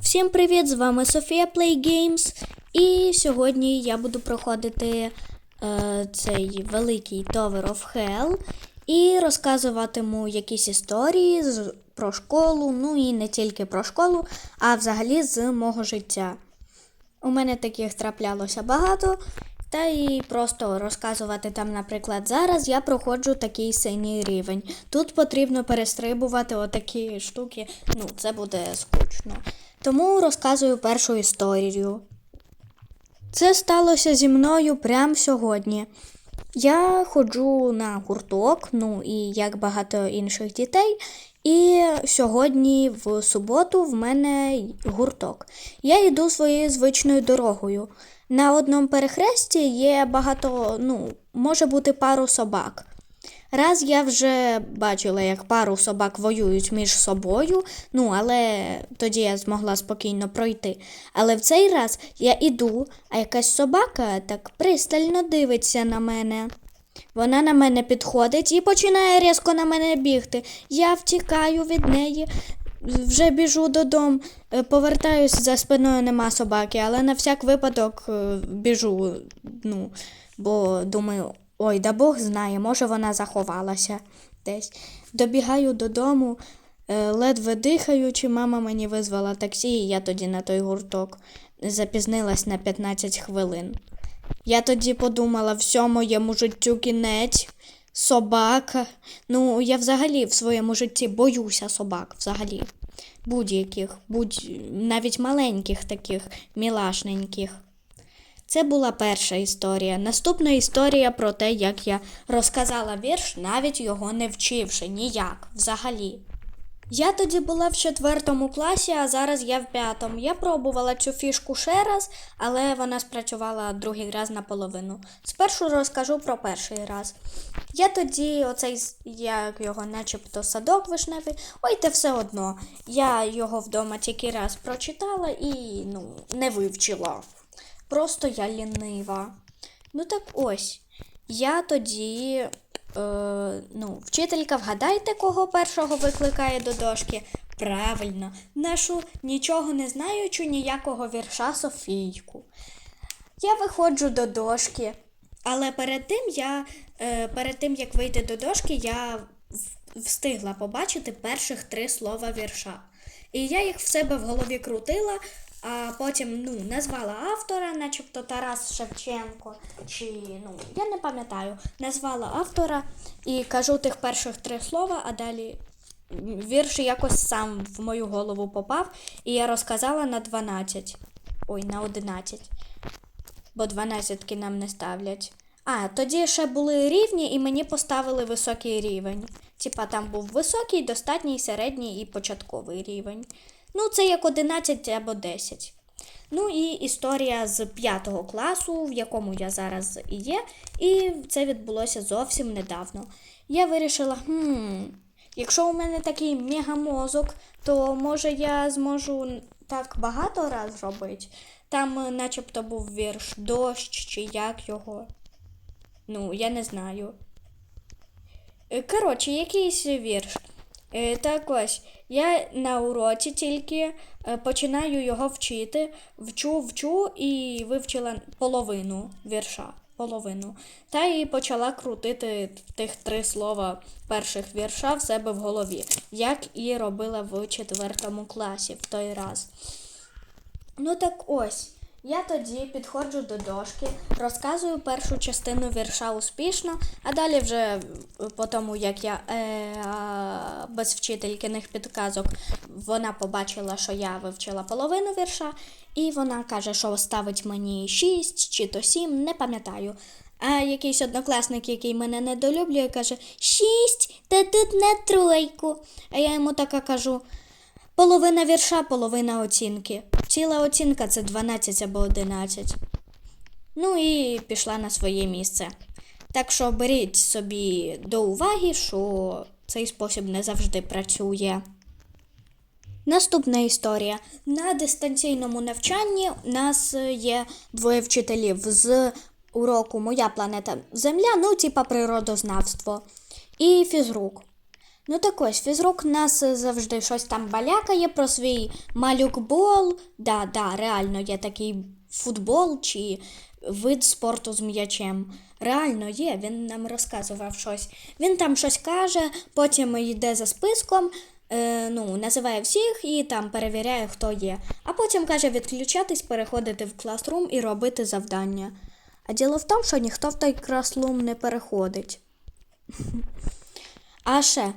Всім привіт! З вами Софія Play Games. І сьогодні я буду проходити е, цей великий Tower of Hell і розказуватиму якісь історії з, про школу, ну і не тільки про школу, а взагалі з мого життя. У мене таких траплялося багато. Та і просто розказувати там, наприклад, зараз я проходжу такий синій рівень. Тут потрібно перестрибувати отакі штуки, ну, це буде скучно. Тому розказую першу історію. Це сталося зі мною прямо сьогодні. Я ходжу на гурток, ну і як багато інших дітей. І сьогодні, в суботу, в мене гурток. Я йду своєю звичною дорогою. На одному перехресті є багато, ну, може бути пару собак. Раз я вже бачила, як пару собак воюють між собою, ну, але тоді я змогла спокійно пройти. Але в цей раз я іду, а якась собака так пристально дивиться на мене. Вона на мене підходить і починає різко на мене бігти. Я втікаю від неї, вже біжу додому, е, повертаюсь за спиною нема собаки, але на всяк випадок е, біжу, ну, бо думаю, ой, да Бог знає, може вона заховалася десь. Добігаю додому, е, ледве дихаючи, мама мені визвала таксі, і я тоді на той гурток запізнилась на 15 хвилин. Я тоді подумала, все моєму життю кінець, собака. Ну, я взагалі в своєму житті боюся собак, взагалі. Будь-яких, будь навіть маленьких таких, мілашненьких. Це була перша історія. Наступна історія про те, як я розказала вірш, навіть його не вчивши ніяк взагалі. Я тоді була в четвертому класі, а зараз я в п'ятому. Я пробувала цю фішку ще раз, але вона спрацювала другий раз наполовину. Спершу розкажу про перший раз. Я тоді, оцей, як його, начебто садок вишневий, ой, те все одно. Я його вдома тільки раз прочитала і ну, не вивчила. Просто я лінива. Ну так ось. Я тоді, е, ну, вчителька, вгадайте, кого першого викликає до дошки? Правильно, нашу нічого не знаючу ніякого вірша Софійку. Я виходжу до дошки, але перед тим я, е, перед тим як вийти до дошки, я встигла побачити перших три слова вірша. І я їх в себе в голові крутила, а потім ну, назвала автора, начебто Тарас Шевченко, чи ну, я не пам'ятаю, назвала автора і кажу тих перших три слова, а далі вірш якось сам в мою голову попав, і я розказала на 12. Ой, на 11 бо дванадцятки нам не ставлять. А, тоді ще були рівні, і мені поставили високий рівень. Типа там був високий, достатній, середній і початковий рівень. Ну, це як 11 або 10. Ну і історія з 5 класу, в якому я зараз і є, і це відбулося зовсім недавно. Я вирішила, хм, якщо у мене такий мегамозок, то може я зможу так багато раз робити. Там, е, начебто, був вірш дощ чи як його. Ну, я не знаю. Е, Коротше, якийсь вірш. Е, Так ось, я на уроці тільки е, починаю його вчити, вчу, вчу і вивчила половину вірша. Половину. Та і почала крутити тих три слова перших вірша в себе в голові, як і робила в четвертому класі в той раз. Ну так ось. Я тоді підходжу до дошки, розказую першу частину вірша успішно, а далі вже е, по тому, як я е, без вчителькиних підказок, вона побачила, що я вивчила половину вірша, і вона каже, що ставить мені 6 чи то 7, не пам'ятаю. А якийсь однокласник, який мене недолюблює, каже: Шість, та тут на тройку. А я йому така кажу: Половина вірша, половина оцінки. Ціла оцінка це 12 або 11. Ну і пішла на своє місце. Так що беріть собі до уваги, що цей спосіб не завжди працює. Наступна історія. На дистанційному навчанні у нас є двоє вчителів з уроку Моя планета Земля, ну, типа природознавство і фізрук. Ну так ось, фізрук нас завжди щось там балякає про свій малюкбол. Да, да, реально є такий футбол чи вид спорту з м'ячем. Реально є, він нам розказував щось. Він там щось каже, потім йде за списком, е, ну, називає всіх і там перевіряє, хто є. А потім каже відключатись, переходити в класрум і робити завдання. А діло в тому, що ніхто в той класрум не переходить. А ще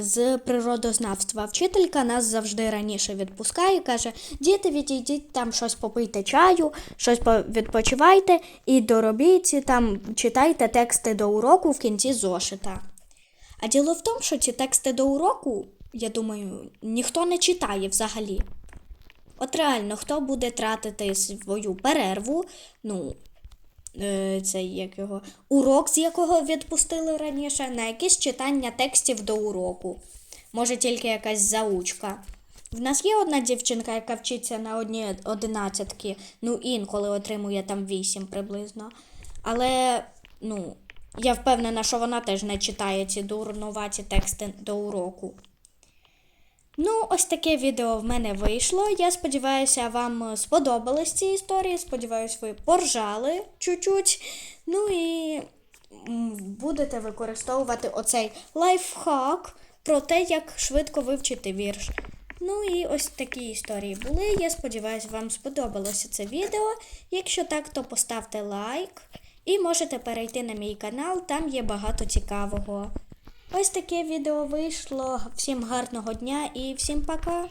з природознавства вчителька нас завжди раніше відпускає, каже: діти, відійдіть там щось попийте чаю, щось по- відпочивайте і доробіть там, читайте тексти до уроку в кінці зошита. А діло в тому, що ці тексти до уроку, я думаю, ніхто не читає взагалі. От реально, хто буде тратити свою перерву, ну, е, цей як його урок, з якого відпустили раніше, на якесь читання текстів до уроку. Може, тільки якась заучка. В нас є одна дівчинка, яка вчиться на одній одинадцятки, ну інколи отримує там вісім приблизно. Але, ну, я впевнена, що вона теж не читає ці дурнуваті тексти до уроку. Ну, ось таке відео в мене вийшло. Я сподіваюся, вам сподобались ці історії. Сподіваюсь, ви поржали чуть-чуть. Ну і будете використовувати оцей лайфхак про те, як швидко вивчити вірш. Ну і ось такі історії були. Я сподіваюся, вам сподобалося це відео. Якщо так, то поставте лайк і можете перейти на мій канал, там є багато цікавого. Ось таке відео вийшло. Всім гарного дня і всім пока!